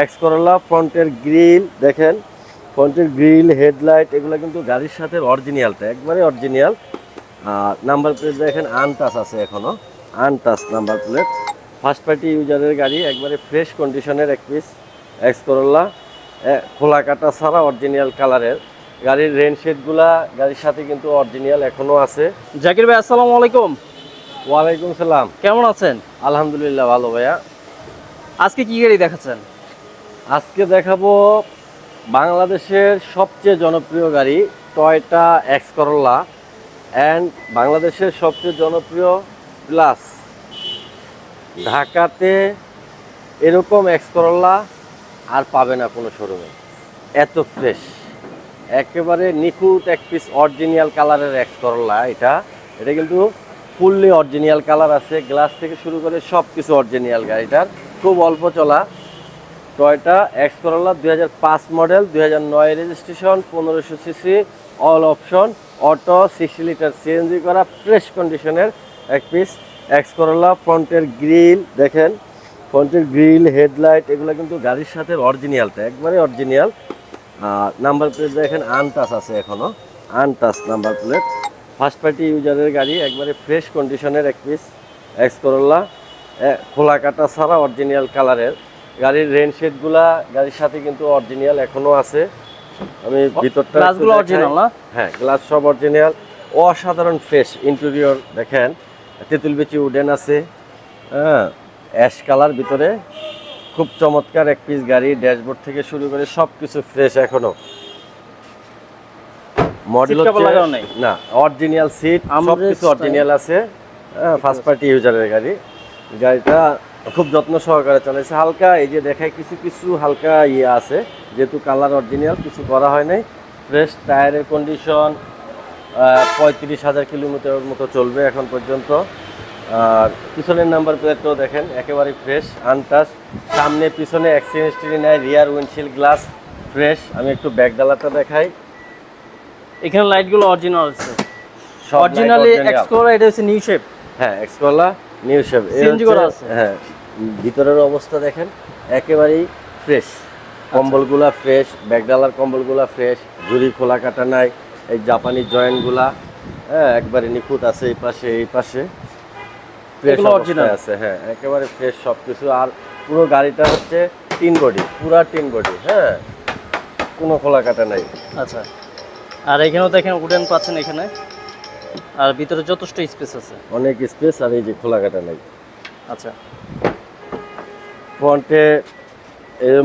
X Corolla ফ্রন্টের grill দেখেন ফ্রন্টের গ্রিল হেডলাইট এগুলো কিন্তু গাড়ির সাথে অরিজিনালটা একবারে অরিজিনাল আর নাম্বার প্লেট দেখেন আনটাচ আছে এখনও untouch number plate first party ইউজারের গাড়ি একবারে ফ্রেশ কন্ডিশনের এক পিস এক্স করোলা খোলা কাটা ছাড়া অরিজিনাল কালারের গাড়ির রেন শেডগুলা গাড়ির সাথে কিন্তু অরিজিনাল এখনও আছে। জাকির ভাই আসসালামু আলাইকুম। ওয়ালাইকুম সালাম। কেমন আছেন? আলহামদুলিল্লাহ ভালো ভাইয়া। আজকে কি গাড়ি দেখাচ্ছেন? আজকে দেখাবো বাংলাদেশের সবচেয়ে জনপ্রিয় গাড়ি টয়টা এক্স করোলা অ্যান্ড বাংলাদেশের সবচেয়ে জনপ্রিয় প্লাস ঢাকাতে এরকম এক্স করোলা আর পাবে না কোনো শোরুমে এত ফ্রেশ একেবারে নিখুঁত এক পিস অরিজিনাল কালারের এক্স করোলা এটা। এটা কিন্তু ফুললি অরিজিনাল কালার আছে। গ্লাস থেকে শুরু করে সব কিছু অরিজিনাল গাড়িটার। খুব অল্প চলা। টয়টা এক্স করোলা দুই হাজার পাঁচ মডেল দুই নয় রেজিস্ট্রেশন পনেরোশো CC all option auto sixty litre CNG করা ফ্রেশ কন্ডিশনের এক পিস এক্স করোলা ফ্রন্টের গ্রিল দেখেন ফ্রন্টের গ্রিল হেডলাইট এগুলো কিন্তু গাড়ির সাথে অরিজিনালটা একবারে অরিজিনাল নাম্বার প্লেট দেখেন আনটাচ আছে এখনও untouch number plate first party ইউজারের গাড়ি, একবারে ফ্রেশ কন্ডিশনের এক পিস এক্স করোলা খোলা কাটা ছাড়া অরিজিনাল কালারের গাড়ির রেন শেডগুলা গাড়ির সাথে কিন্তু অরিজিনাল এখনও আছে। আমি ভিতরটা গ্লাসগুলো অরিজিনাল না? হ্যাঁ গ্লাস সব অরিজিনাল অসাধারণ ফ্রেশ ইন্টেরিয়র দেখেন। তেঁতুল বিচি উডেন আছে। হ্যাঁ অ্যাশ কালার ভিতরে। খুব চমৎকার এক পিস গাড়ি ড্যাশবোর্ড থেকে শুরু করে সব কিছু ফ্রেশ এখনও মডেল? না অরিজিনাল সিট সব কিছু অরিজিনাল আছে। ফার্স্ট পার্টি ইউজারের গাড়ি। গাড়িটা খুব যত্ন সহকারে চালাইছে। হালকা এই যে দেখায় কিছু কিছু হালকা ইয়ে আছে যেহেতু কালার অরিজিনাল কিছু করা হয় নাই। ফ্রেশ টায়ারের কন্ডিশন পঁয়ত্রিশ হাজার কিলোমিটার মতো চলবে এখন পর্যন্ত। আর পিছনের নাম্বার প্লেটটাও দেখেন একেবারে ফ্রেশ আনটাচ সামনে পিছনে অ্যাক্সিডেন্ট হিস্ট্রি নাই রিয়ার উইন্ডশিল্ড গ্লাস ফ্রেশ আমি একটু ব্যাক ডালাটা দেখাই। এখানে লাইটগুলো অরিজিনাল আছে। Originally original। এক্স করা এটা হচ্ছে নিউ শেপ হ্যাঁ এক্সকলা নিউ শেপ CNG করা আছে? হ্যাঁ। ভিতরের অবস্থা দেখেন একেবারেই ফ্রেশ কম্বলগুলা ফ্রেশ ব্যাগডালার কম্বলগুলা ফ্রেশ ঝুড়ি খোলা কাটা নাই এই জাপানি জয়েন্টগুলা হ্যাঁ একবারে নিখুঁত আছে এই পাশে এই পাশে। ফ্রেশ? আছে হ্যাঁ একেবারে ফ্রেশ সব কিছু আর পুরো গাড়িটা হচ্ছে তিন বডি পুরা তিন বডি হ্যাঁ কোনো খোলা কাটা নাই। আচ্ছা আর এখানেও দেখেন উডেন পাচ্ছেন এখানে। আর ভিতরে যথেষ্ট স্পেস আছে। অনেক স্পেস আর এই যে খোলা কাটা নাই। আচ্ছা ফ্রন্টে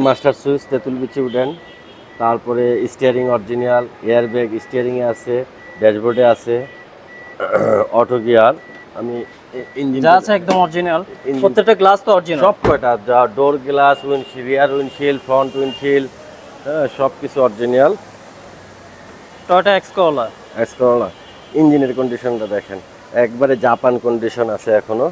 মাস্টার সুইচ তেঁতুল বিচি উঠেন তারপরে স্টিয়ারিং অরিজিনাল এয়ার ব্যাগ স্টিয়ারিংয়ে আছে ড্যাশবোর্ডে আছে অটো গিয়ার আমি ইঞ্জিন যা আছে একদম অরিজিনাল প্রত্যেকটা গ্লাস তো অরিজিনাল সব কয়টা? যা door glass windshield rear windshield front windshield সব কিছু অরিজিনাল টয়টা এক্স করলা এক্সকরলা ইঞ্জিনের কন্ডিশনটা দেখেন। একবারে জাপান কন্ডিশন আছে এখনও।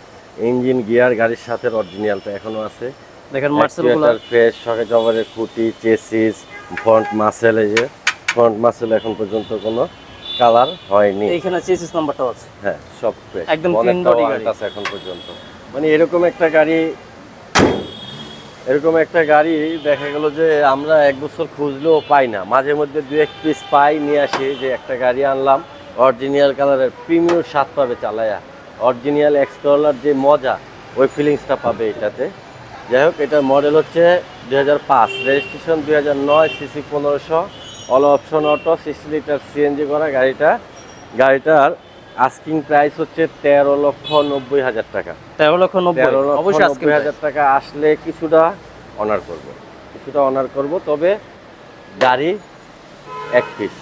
ইঞ্জিন গিয়ার গাড়ির সাথে অরিজিনালটা এখনও আছে। দেখেন মার্সেলগুলো। ফ্রেশ সকে জবারের খুঁটি চেসিস ফ্রন্ট মাসেল এই যে ফ্রন্ট মাসেল এখন পর্যন্ত কোনো কালার হয়নি। এইখানে চেসিস নাম্বারটাও আছে। হ্যাঁ সব ফ্রেশ একদম clean body গাড়ি। আছে এখন পর্যন্ত। মানে এরকম একটা গাড়ি এরকম একটা গাড়ি দেখা গেল যে আমরা এক বছর খুঁজলেও পাই না। মাঝে মধ্যে দু এক পিস পাই নিয়ে আসি যে একটা গাড়ি আনলাম অরিজিনাল কালারের প্রিমিয়ার স্বাদ পাবে চালায়া। অরিজিনাল এক্সট্রলার যে মজা ওই ফিলিংসটা পাবে এটাতে। যাই হোক এটার মডেল হচ্ছে দুই হাজার পাঁচ। রেজিস্ট্রেশন দুই হাজার নয় সিসি পনেরোশো। All option auto sixty litre CNG করা গাড়িটা। গাড়িটার আস্কিং প্রাইস হচ্ছে তেরো লক্ষ নব্বই হাজার টাকা। তেরো লক্ষ নব্বই হাজার টাকা আসলে কিছুটা অনার করব। কিছুটা অনার করব তবে গাড়ি এক পিস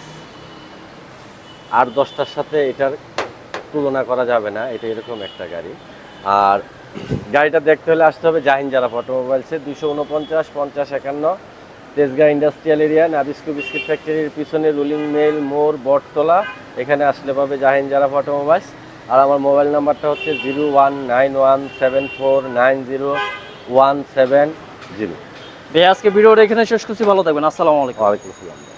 আর দশটার সাথে এটার তুলনা করা যাবে না এটা এরকম একটা গাড়ি। আর গাড়িটা দেখতে হলে আসতে হবে জাহিন যারা অটোমোবাইলসে দুশো উনপঞ্চাশ পঞ্চাশ একান্ন। Tejgaon industrial area Nabisco biscuit ফ্যাক্টরির পিছনে রুলিং মেল মোড় বটতলা। এখানে আসলে পাবে জাহিন যারা অটোমোবাইলস। আর আমার মোবাইল নাম্বারটা হচ্ছে zero one nine one seven four nine zero one seven zero. ভাই আজকে ভিডিওটা এখানে শেষ করছি ভালো থাকবেন আসসালামু আলাইকুম। ওয়ালাইকুম আসসালাম।